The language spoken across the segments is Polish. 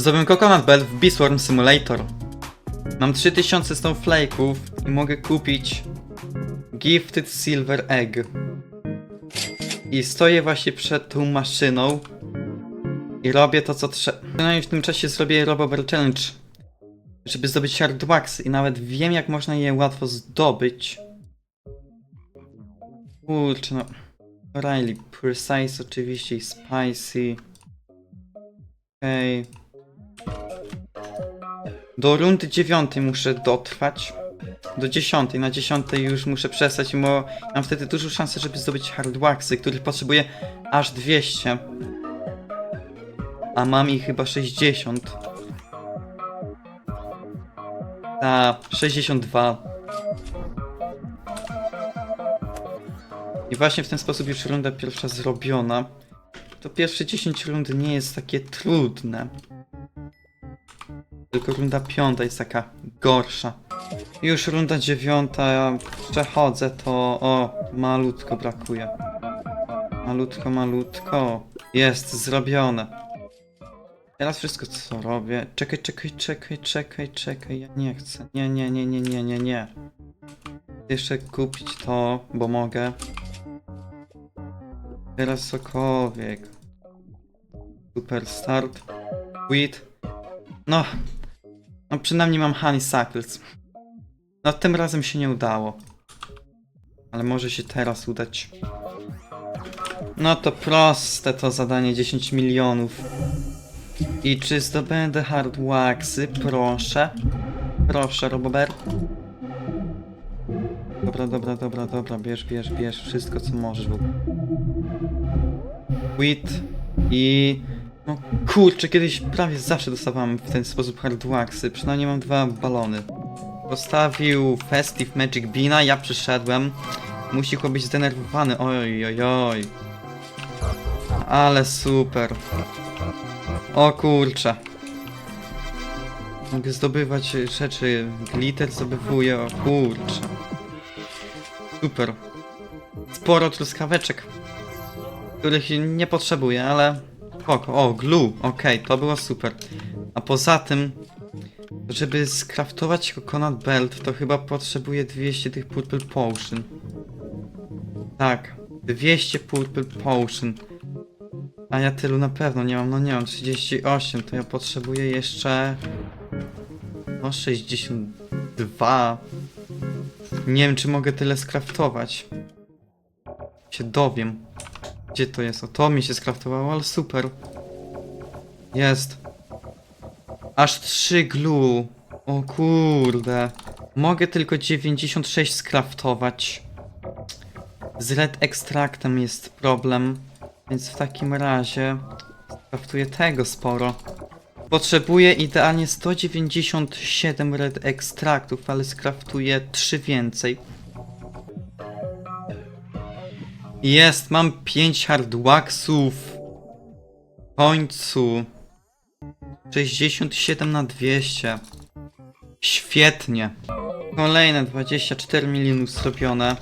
Zrobiłem Coconut Bell w Beastworm Simulator. Mam 3000 snowflake'ów i mogę kupić Gifted Silver Egg. I stoję właśnie przed tą maszyną i robię to co trzeba. Przynajmniej w tym czasie zrobię Robover Challenge, żeby zdobyć hardwax i nawet wiem jak można je łatwo zdobyć. Kurczę no. Riley, Precise oczywiście i Spicy. Okej. Do rundy dziewiątej muszę dotrwać. Do dziesiątej. Na dziesiątej już muszę przestać, bo mam wtedy dużą szansę, żeby zdobyć hardwaxy, których potrzebuję aż 200. A mam ich chyba 60. Ta, 62. I właśnie w ten sposób już runda pierwsza zrobiona. To pierwsze 10 rund nie jest takie trudne. Tylko runda piąta jest taka gorsza. Już runda dziewiąta, przechodzę, to o, malutko brakuje. Malutko, malutko. Jest zrobione. Teraz wszystko co robię. Czekaj, czekaj, czekaj, czekaj, czekaj. Ja nie chcę. Nie, nie, nie, nie, nie, nie, nie. Jeszcze kupić to, bo mogę. Teraz cokolwiek. Super start. Quit. No. No przynajmniej mam honeysuckles. No tym razem się nie udało. Ale może się teraz udać. No to proste to zadanie 10 milionów. I czy zdobędę hardwaxy? Proszę. Proszę, Robober. Dobra, dobra, dobra, dobra. Bierz, bierz, bierz wszystko co możesz. Quit. I... No kurczę, kiedyś prawie zawsze dostawałem w ten sposób hardwaxy. Przynajmniej mam dwa balony. Postawił Festive Magic Beana, ja przyszedłem. Musi chyba być zdenerwowany. Oj, oj, oj. Ale super. O kurczę. Mogę zdobywać rzeczy. Glitter zdobywuję, o kurczę. Super. Sporo truskaweczek. Których nie potrzebuję, ale... Spoko. O, glue. Okej, to było super. A poza tym... Żeby skraftować Coconut Belt, to chyba potrzebuję 200 tych Purple Potion. Tak, 200 Purple Potion. A ja tylu na pewno nie mam, no nie mam 38, to ja potrzebuję jeszcze... No 62. Nie wiem, czy mogę tyle skraftować. Się dowiem. Gdzie to jest? O, to mi się skraftowało, ale super. Jest. Aż 3 glue. O kurde. Mogę tylko 96 skraftować. Z red ekstraktem jest problem. Więc w takim razie skraftuję tego sporo. Potrzebuję idealnie 197 red ekstraktów, ale skraftuję 3 więcej. Jest, mam 5 hardwaxów. W końcu. 67 na 200. Świetnie. Kolejne 24 milionów zrobione.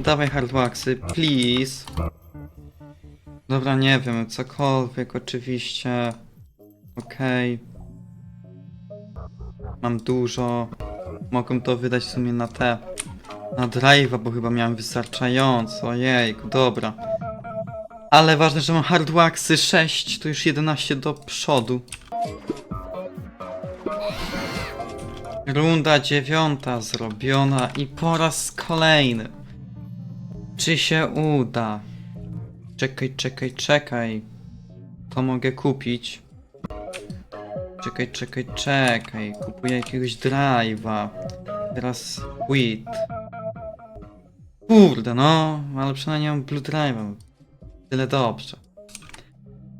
Dawaj hardwaxy, please. Dobra, nie wiem, cokolwiek oczywiście. Okej. Mam dużo. Mogę to wydać w sumie na te. Na drive'a, bo chyba miałem wystarczająco. Ojejku, dobra. Ale ważne, że mam hardwaxy 6, to już 11 do przodu. Runda dziewiąta zrobiona i po raz kolejny. Czy się uda? Czekaj, czekaj, czekaj. To mogę kupić. Czekaj, czekaj, czekaj. Kupuję jakiegoś drive'a. Teraz quit. Kurde, no, ale przynajmniej mam blue drive'a. Tyle dobrze.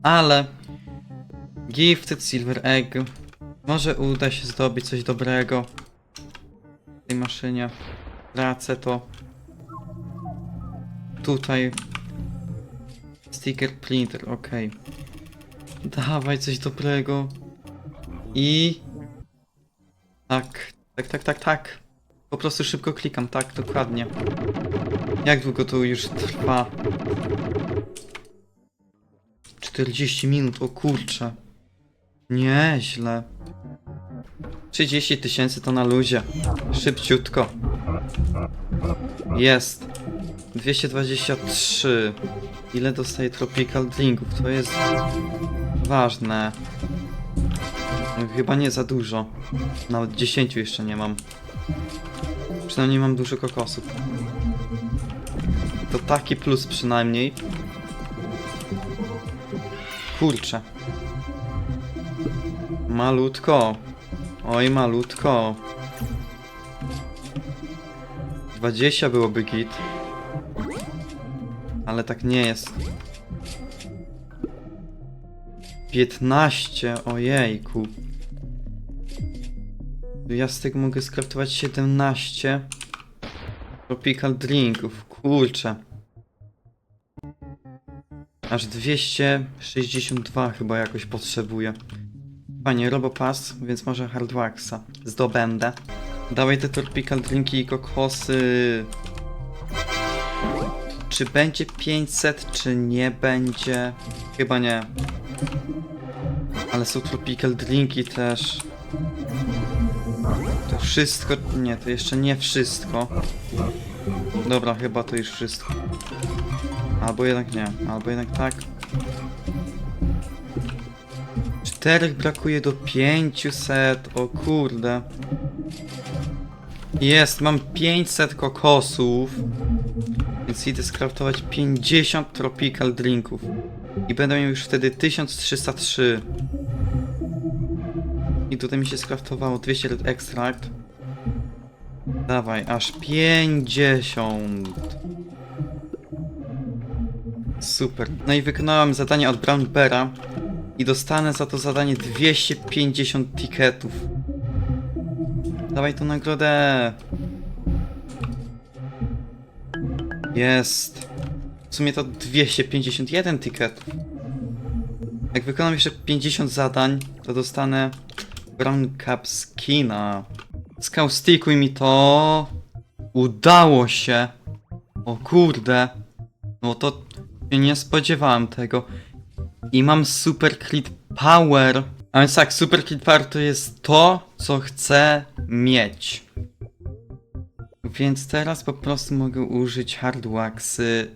Ale Gifted Silver Egg. Może uda się zdobyć coś dobrego w tej maszynie. Tracę to. Tutaj. Sticker printer, ok. Dawaj coś dobrego. I. Tak, tak, tak, tak, tak. Prostu szybko klikam, tak, dokładnie. Jak długo to już trwa? 40 minut, o kurczę. Nieźle. 30 tysięcy to na luzie. Szybciutko. Jest. 223. Ile dostaje Tropical Drinków? To jest ważne. Chyba nie za dużo. Nawet 10 jeszcze nie mam. Przynajmniej mam dużo kokosów. To taki plus przynajmniej. Kurczę. Malutko. Oj, malutko. 20 byłoby git. Ale tak nie jest. 15, ojejku. Ja z tego mogę skraftować 17 tropical drinków, kurczę. Aż 262 chyba jakoś potrzebuję. Panie, Robopass, więc może Hardwaxa zdobędę. Dawaj te tropical drinki i kokosy. Czy będzie 500, czy nie będzie? Chyba nie. Ale są tropical drinki też. Wszystko... Nie, to jeszcze nie wszystko. Dobra, chyba to już wszystko. Albo jednak nie, albo jednak tak. Czterech brakuje do 500, o kurde. Jest, mam 500 kokosów. Więc idę skraftować 50 tropical drinków. I będę miał już wtedy 1303. Tutaj mi się skraftowało 200 red extract. Dawaj, aż 50. Super. No i wykonałem zadanie od Brown Beara. I dostanę za to zadanie 250 tiketów. Dawaj tą nagrodę. Jest. W sumie to 251 tiketów. Jak wykonam jeszcze 50 zadań, to dostanę Brown Cup skina. Skaustikuj mi to. Udało się. O kurde. No to nie spodziewałem tego. I mam Super Crit Power. A więc tak, Super Crit Power to jest to, co chcę mieć. Więc teraz po prostu mogę użyć hardwaxy.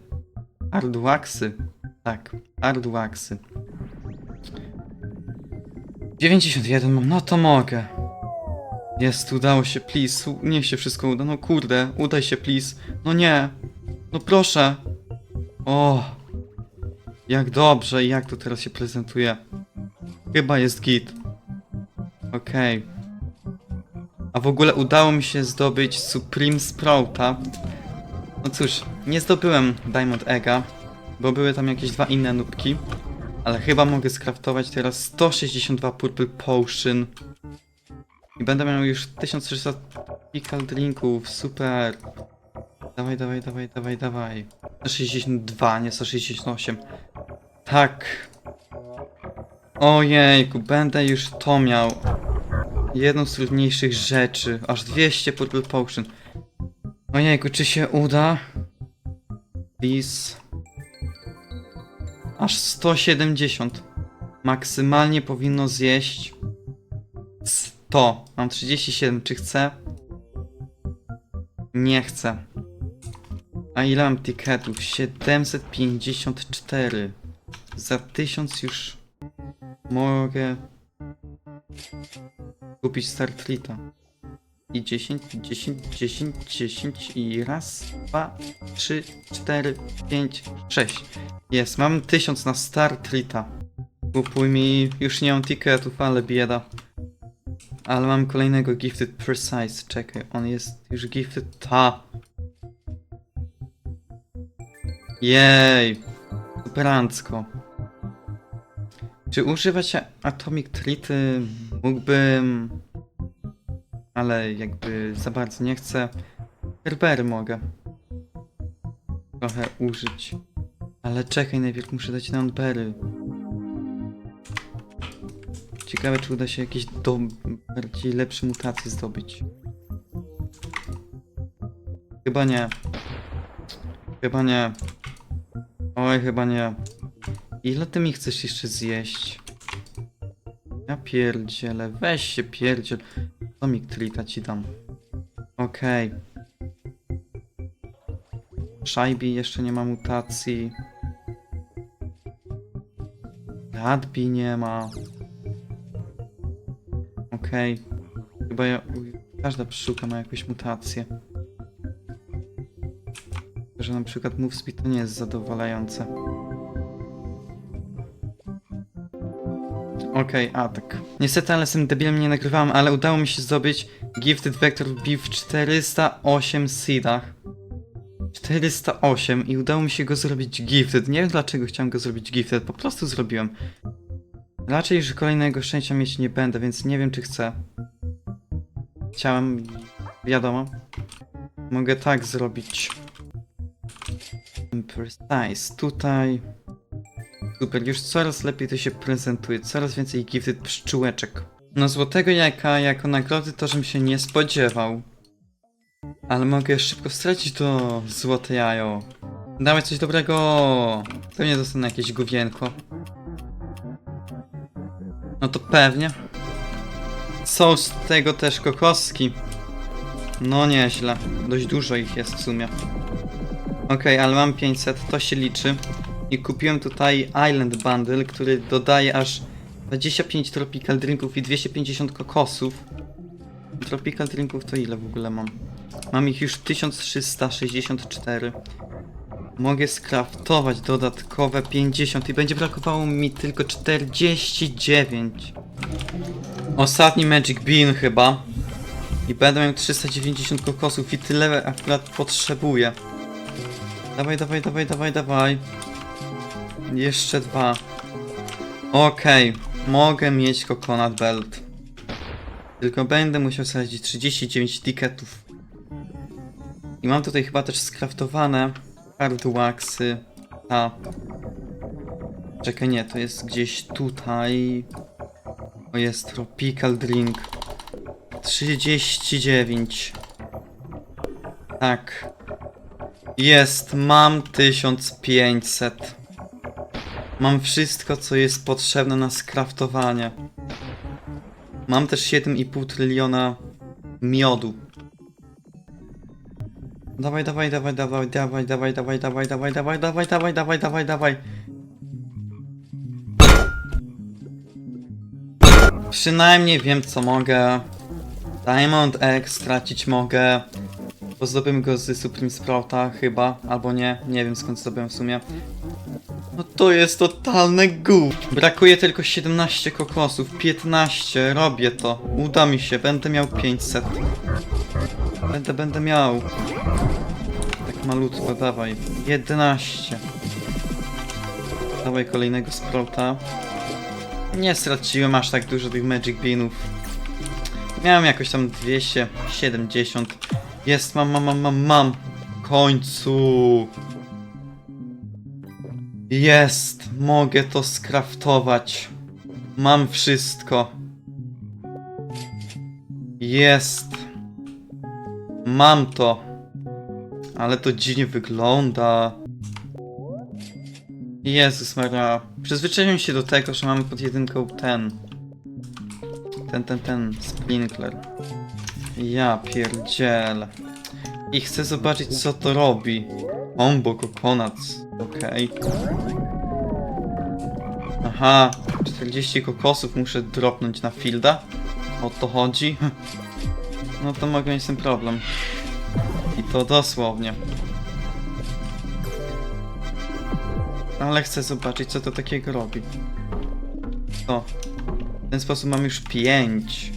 Hardwaxy. Tak, hardwaxy. 91 mam, no to mogę. Jest, udało się, please. Niech się wszystko uda. No kurde, udaj się, please. No nie. No proszę. O. Jak dobrze, jak to teraz się prezentuje. Chyba jest git. Okej. A w ogóle udało mi się zdobyć Supreme Sprouta. No cóż, nie zdobyłem Diamond Egga, bo były tam jakieś dwa inne nubki. Ale chyba mogę skraftować teraz 162 Purple Potion. I będę miał już 1300 pickle drinków, super. Dawaj, dawaj, dawaj, dawaj, dawaj. 162, nie 168. Tak. Ojejku, będę już to miał. Jedną z trudniejszych rzeczy. Aż 200 Purple Potion. Ojejku, czy się uda? Please. Aż 170. Maksymalnie powinno zjeść 100. Mam 37. Czy chcę? Nie chcę. A ile mam tiketów? 754. Za 1000 już mogę kupić Starfleeta. I 10, 10, 10, 10 i raz, dwa, trzy, cztery, pięć, sześć. Jest, mam 1000 na Starfleeta. Kupuj mi, już nie mam ticketów, ale bieda. Ale mam kolejnego Gifted Precise, czekaj, on jest już Gifted, ta. Jej, superancko. Czy używać Atomic Treaty mógłbym... Ale jakby za bardzo nie chcę. Kerbery mogę. Trochę użyć. Ale czekaj, najpierw muszę dać Neonberry. Ciekawe, czy uda się jakieś do... bardziej lepsze mutacje zdobyć. Chyba nie. Chyba nie. Oj, chyba nie. Ile ty mi chcesz jeszcze zjeść? Ja pierdzielę, weź się pierdziel. To mi trita ci dam. Okej. Szajbi jeszcze nie ma mutacji. Radbi nie ma. Okej. Chyba ja... Każda pszczółka ma jakąś mutację. Że na przykład move speed to nie jest zadowalające. Okej, a tak. Niestety, ale z tym debilem nie nagrywałem, ale udało mi się zdobyć Gifted Vector B w 408 seedach. 408 i udało mi się go zrobić gifted. Nie wiem dlaczego chciałem go zrobić gifted, po prostu zrobiłem. Raczej już kolejnego szczęścia mieć nie będę, więc nie wiem czy chcę. Chciałem, wiadomo. Mogę tak zrobić. Precise, tutaj. Super, już coraz lepiej to się prezentuje, coraz więcej gifted pszczółeczek. No złotego jajka jako nagrody to żebym się nie spodziewał. Ale mogę szybko stracić to złote jajo. Dawaj coś dobrego. Pewnie dostanę jakieś gówienko. No to pewnie. Są z tego też kokoski. No nieźle. Dość dużo ich jest w sumie. Okej, ale mam 500, to się liczy. I kupiłem tutaj Island Bundle, który dodaje aż 25 tropical drinków i 250 kokosów. Tropical drinków to ile w ogóle mam? Mam ich już 1364. Mogę skraftować dodatkowe 50 i będzie brakowało mi tylko 49. Ostatni Magic Bean chyba. I będę miał 390 kokosów i tyle akurat potrzebuję. Dawaj, dawaj, dawaj, dawaj, dawaj. Jeszcze dwa. Okej, mogę mieć Coconut Belt. Tylko będę musiał sadzić 39 tiketów. I mam tutaj chyba też skraftowane hardwaxy. A. Czekaj, nie, to jest gdzieś tutaj. O, jest tropical drink. 39. Tak. Jest, mam 1500. Mam wszystko, co jest potrzebne na skraftowanie. Mam też 7,5 tryliona miodu. Dawaj, dawaj, dawaj, dawaj, dawaj, dawaj, dawaj, dawaj, dawaj, dawaj, dawaj, dawaj, dawaj, dawaj, dawaj. Przynajmniej wiem co mogę. Diamond X stracić mogę. Bo zdobyłem go z Supreme Sprouta chyba, albo nie, nie wiem skąd zdobyłem w sumie. No to jest totalne gó. Brakuje tylko 17 kokosów, 15, robię to. Uda mi się, będę miał 500. Będę, będę miał. Tak malutko, dawaj. 11. Dawaj kolejnego sprouta. Nie straciłem aż tak dużo tych Magic Beanów. Miałem jakoś tam 270. Jest, mam, mam, mam, mam, mam. W końcu. Jest, mogę to skraftować. Mam wszystko. Jest. Mam to. Ale to dziwnie wygląda. Jezus Maria. Przyzwyczaiłem się do tego, że mamy pod jedynką ten. Ten, ten, ten. Sprinkler. Ja pierdzielę. I chcę zobaczyć co to robi. Combo coconuts. Okej. Aha. 40 kokosów muszę dropnąć na fielda. O to chodzi. No to mogę mieć ten problem. I to dosłownie. Ale chcę zobaczyć, co to takiego robi. O. W ten sposób mam już 5.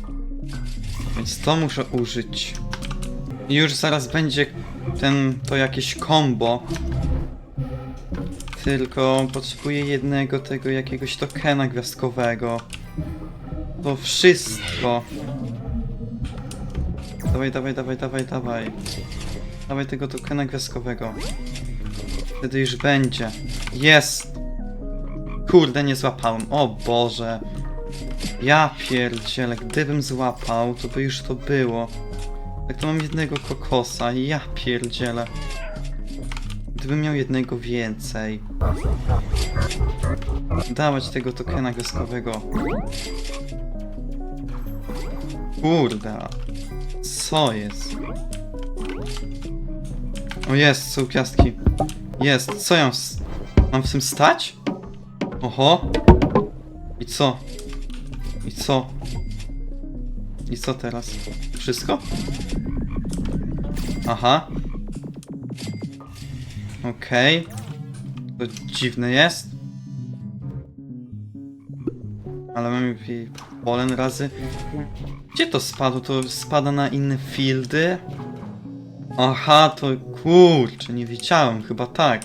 Więc to muszę użyć. I już zaraz będzie ten, to jakieś combo. Tylko potrzebuję jednego tego jakiegoś tokena gwiazdkowego. To wszystko. Dawaj, dawaj, dawaj, dawaj, dawaj. Dawaj tego tokena gwiazdkowego. Wtedy już będzie. Jest! Kurde, nie złapałem. O Boże. Ja pierdzielę, gdybym złapał, to by już to było. Tak to mam jednego kokosa, ja pierdzielę. Gdybym miał jednego więcej. Dawać tego tokena gwiazdkowego. Kurde. Co jest? O jest, są gwiazdki. Jest, co ja mam w tym stać? Oho. I co? I co? I co teraz? Wszystko? Aha. Okej. To dziwne jest. Ale mamy i polen razy. Gdzie to spadło? To spada na inne fieldy? Aha, to kurczę, nie wiedziałem, chyba tak.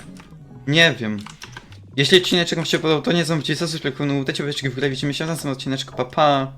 Nie wiem. Jeśli odcineczek wam się podobał, to nie zapomnijcie zasubskrybować kanału, dajcie łapeczki w górę, widzimy się w następnym odcineczku, pa pa!